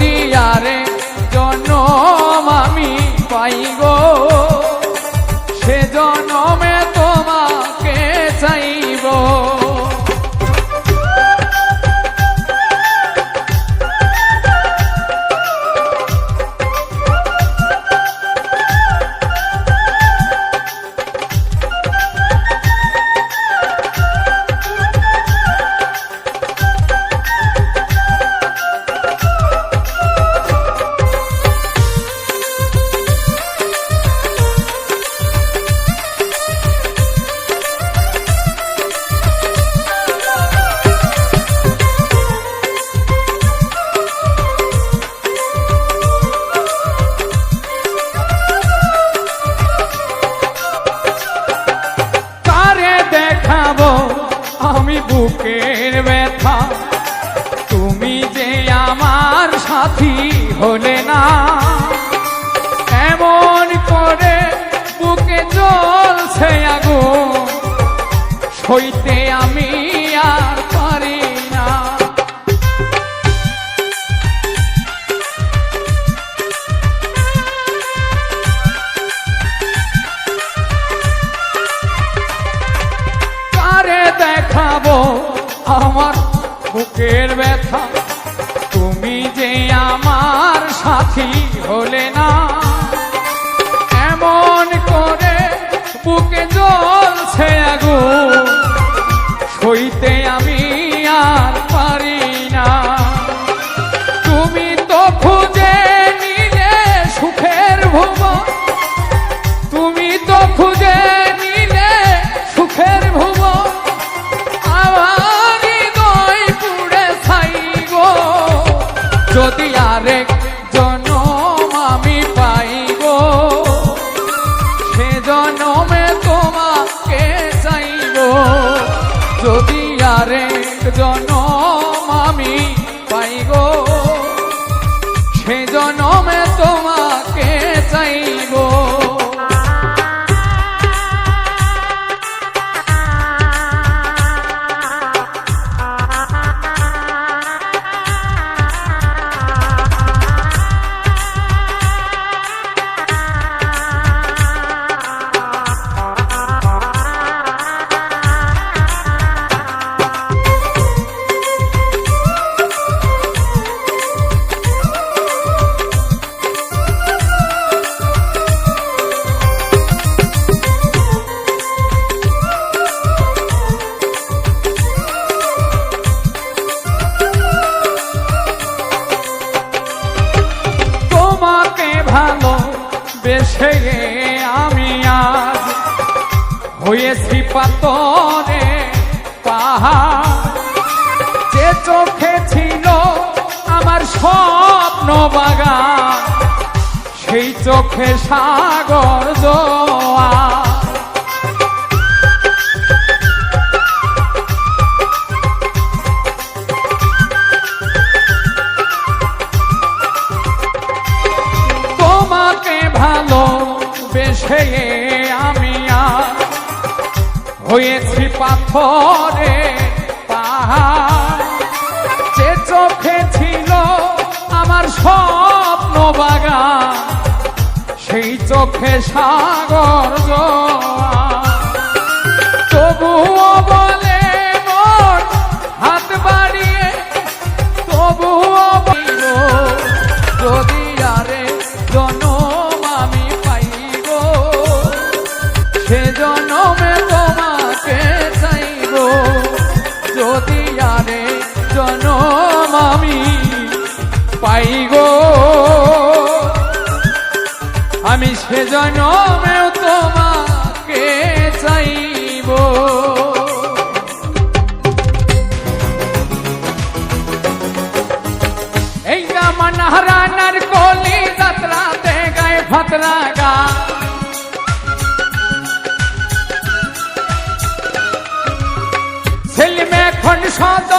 দিয়া রে বুকের ব্যথা। তুমি যে আমার সাথী হলে না। এমন করে বুকে চলছে আগুন সইতে আমি નથી હો খেয়ে আমি আর হয়েছি পাথরে পাহাড়। যে চোখে ছিল আমার স্বপ্ন বাগান, সেই চোখে সাগর জোয়া জনমেও তোমাকে চাইব। এই জামান হারানার কলি যাত্রাতে গায়ে ফাতরা গা। ছেলে এখন সদ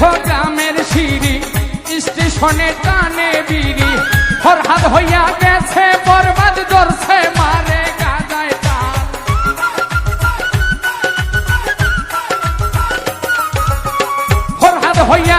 গ্রামের সিঁড়ি, স্টেশনে টানে বিড়ি। ফরহাদ হইয়া গেছে, বরবাদ দর্শে মারে গাজায় তার। ফরহাদ হইয়া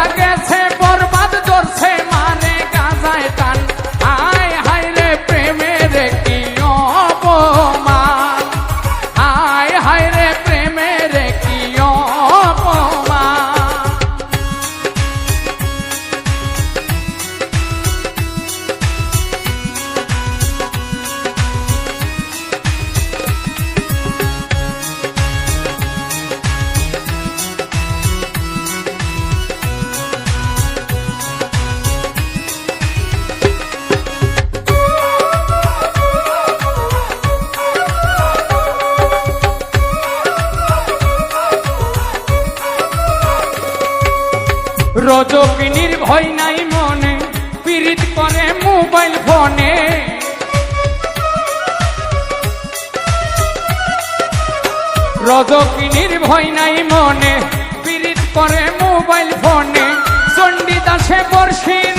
রজকিনীর ভয় নাই মনে, পীড়িত করে মোবাইল ফোনে। রজকিনীর ভয় নাই মনে, পীড়িত করে মোবাইল ফোনে। চণ্ডী দাসে বর্ষি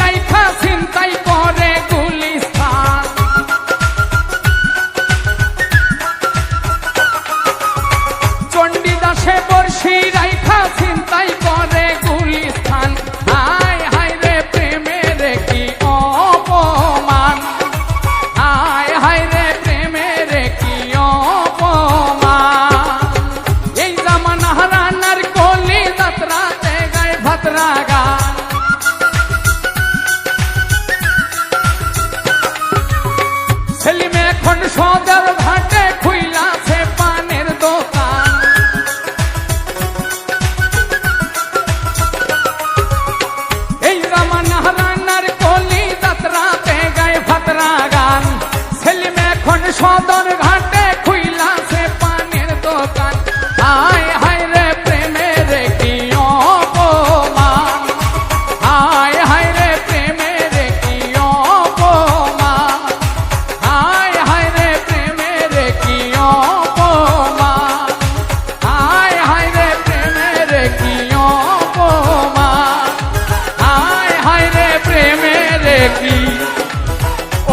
কি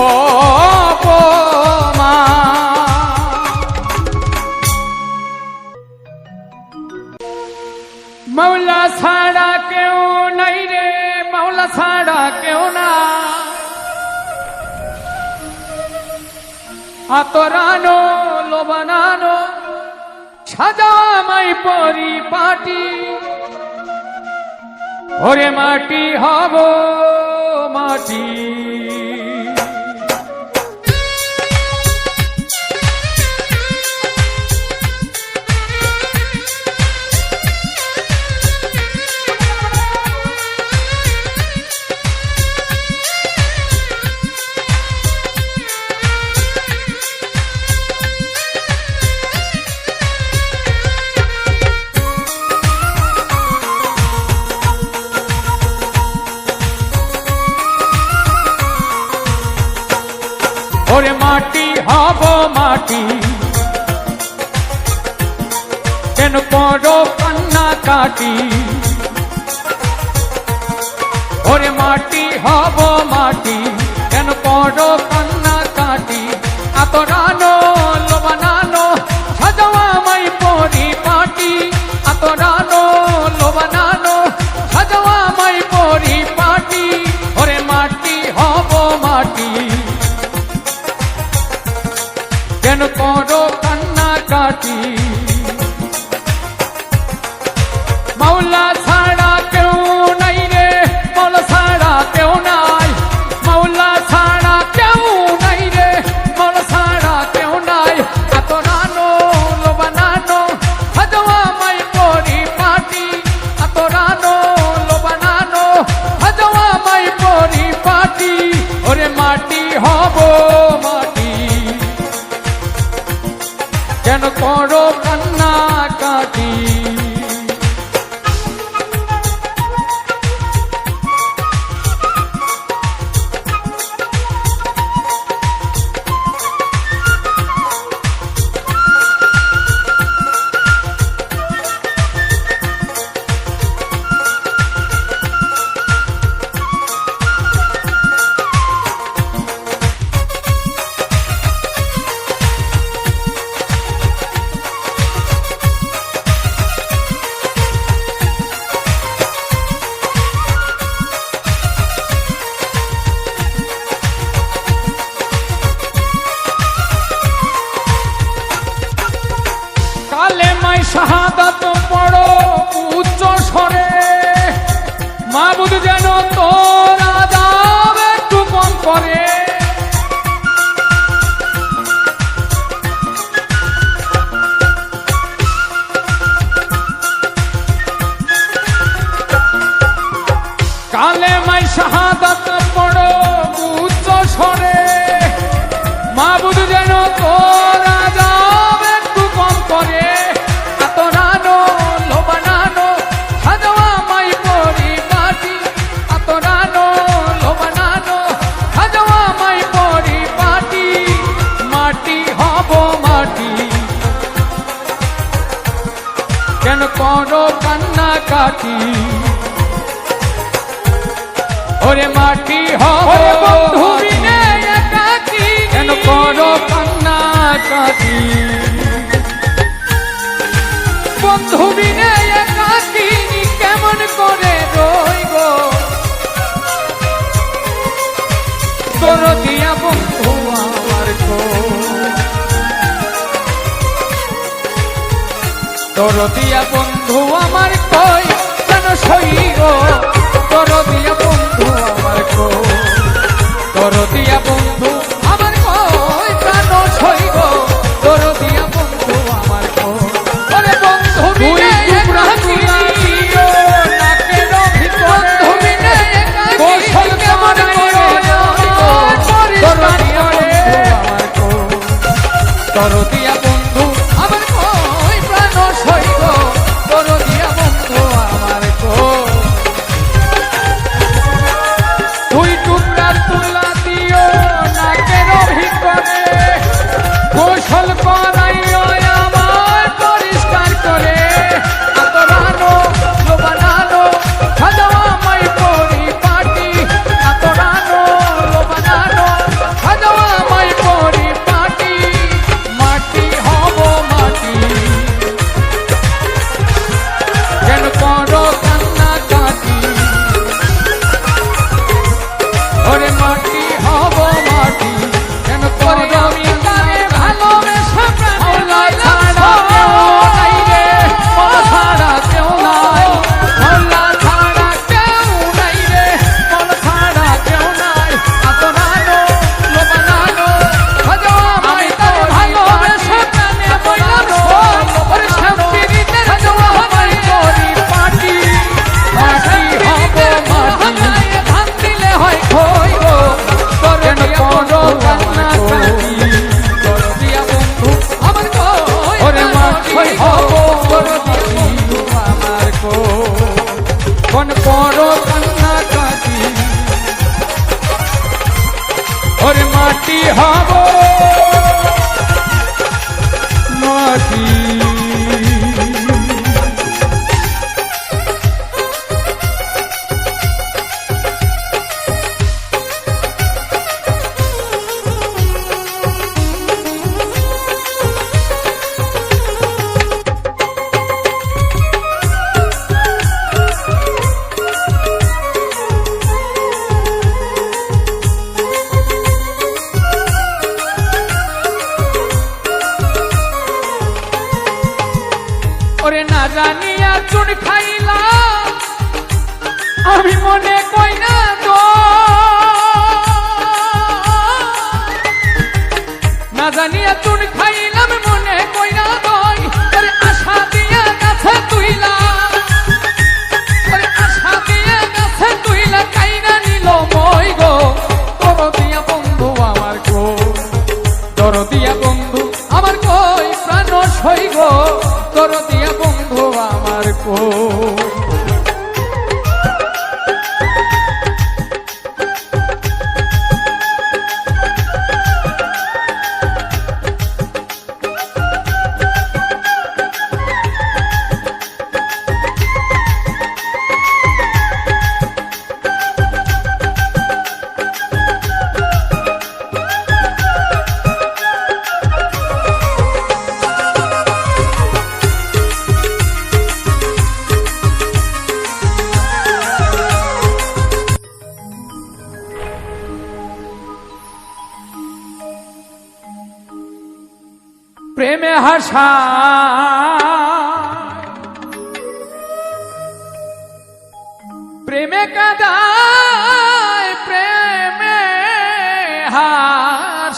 ও মৌলা ছাড়া কেউ নাই রে মৌলা ছাড়া কেউ না। আতরানো, লোবানানো সাদা মাই পরিপাটি। ওরে মাটি হব মাটি। হব মাটি। কেন করো কান্না কাটি? ওরে মাটি হব মাটি, কেন করো কান্না কাটি? আতরা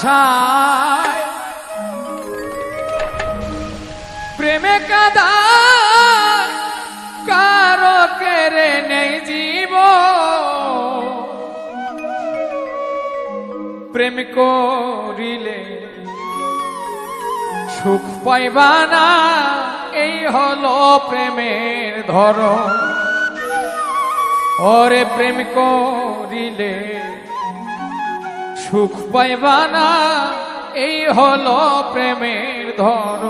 আশায় প্রেমে কাদা, কারও কেড়ে নেই জীব প্রেম করিলে সুখ পাইবা না, এই হলো প্রেমের ধর ওরে প্রেম করিলে সুখ পাইবা না এই হল প্রেমের ধর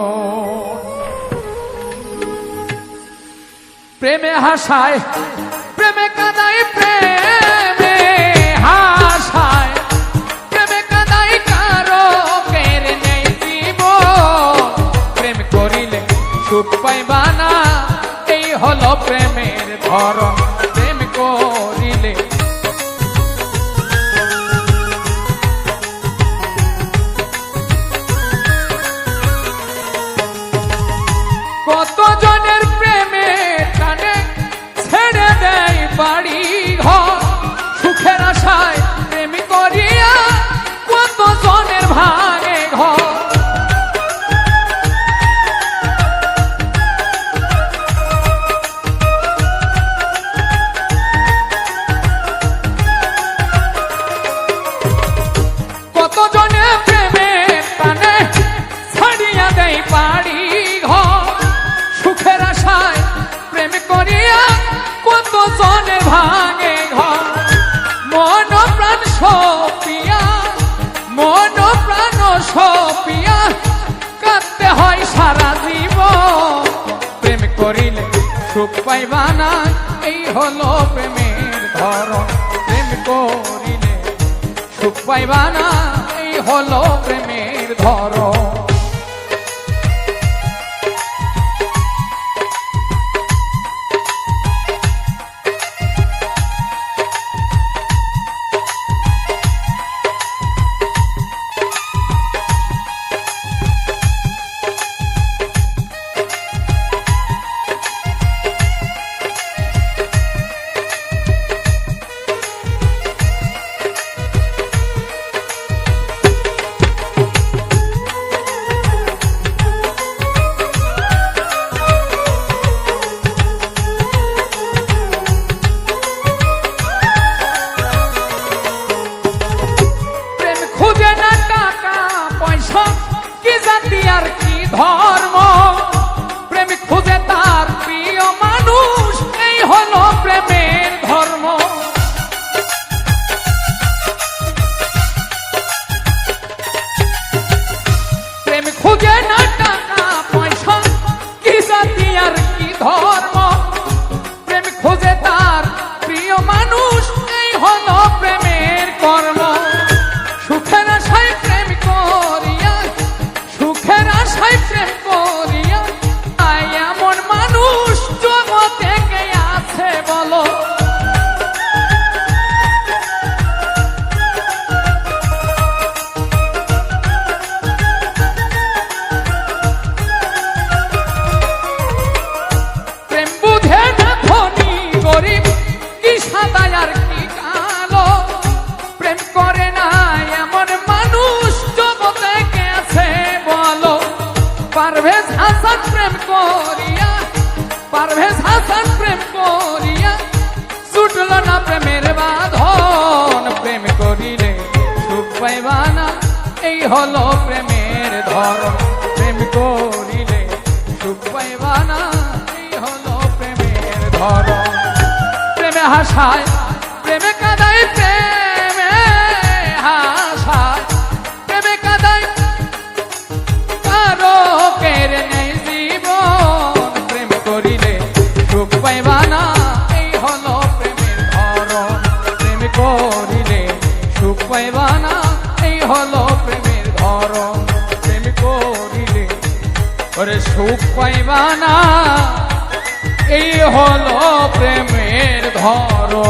প্রেমে হাসায় প্রেমে কাদ সুখ পাইবা না এই হলো প্রেমের ধরন। প্রেম করিলে সুখ পাইবা না এই হলো প্রেমের ধরন। সুখ পাইবা না। এই হলো প্রেমের ধরো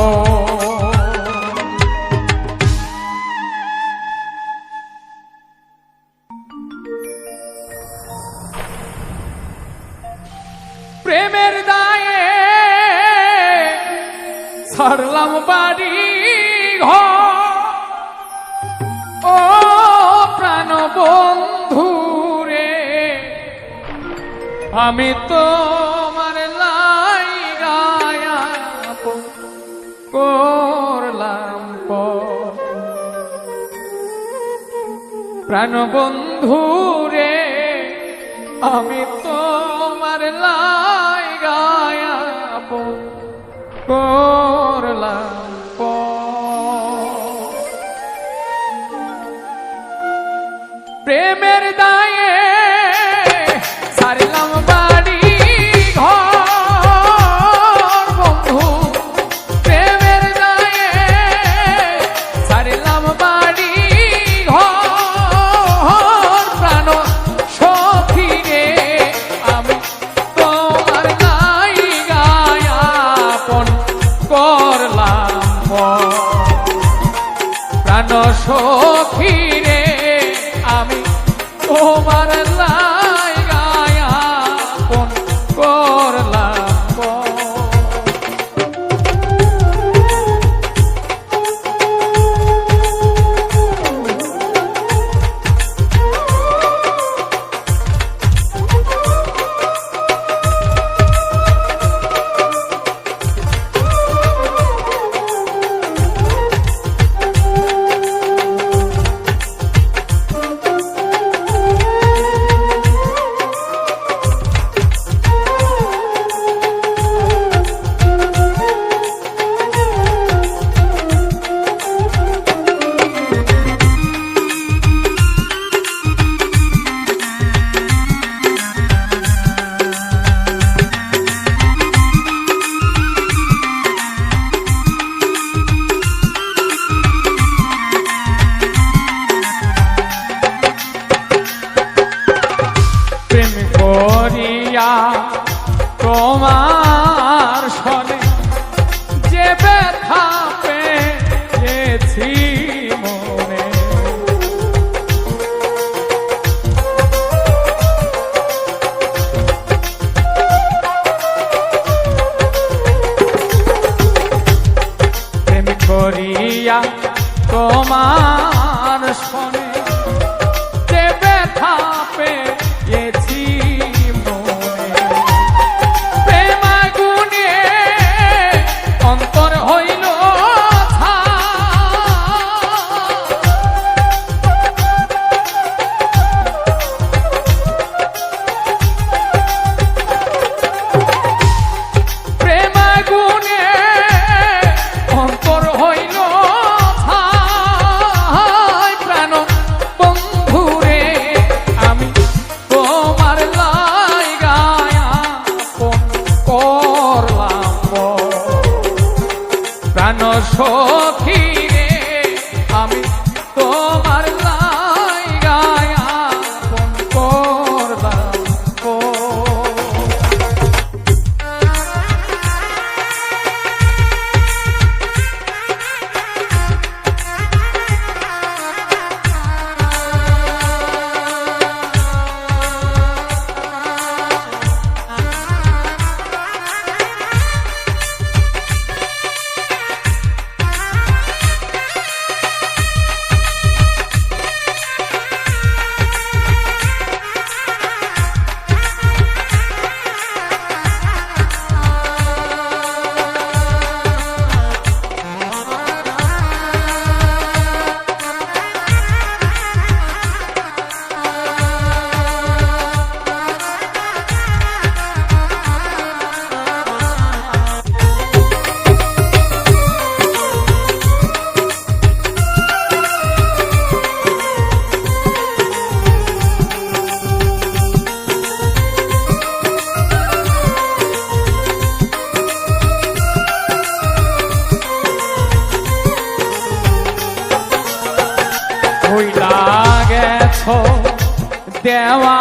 প্রাণ বন্ধু রে আমি তোমার লাই গায় করলাম। সখী রে আমি তোমার লা যা গেছ দেওয়া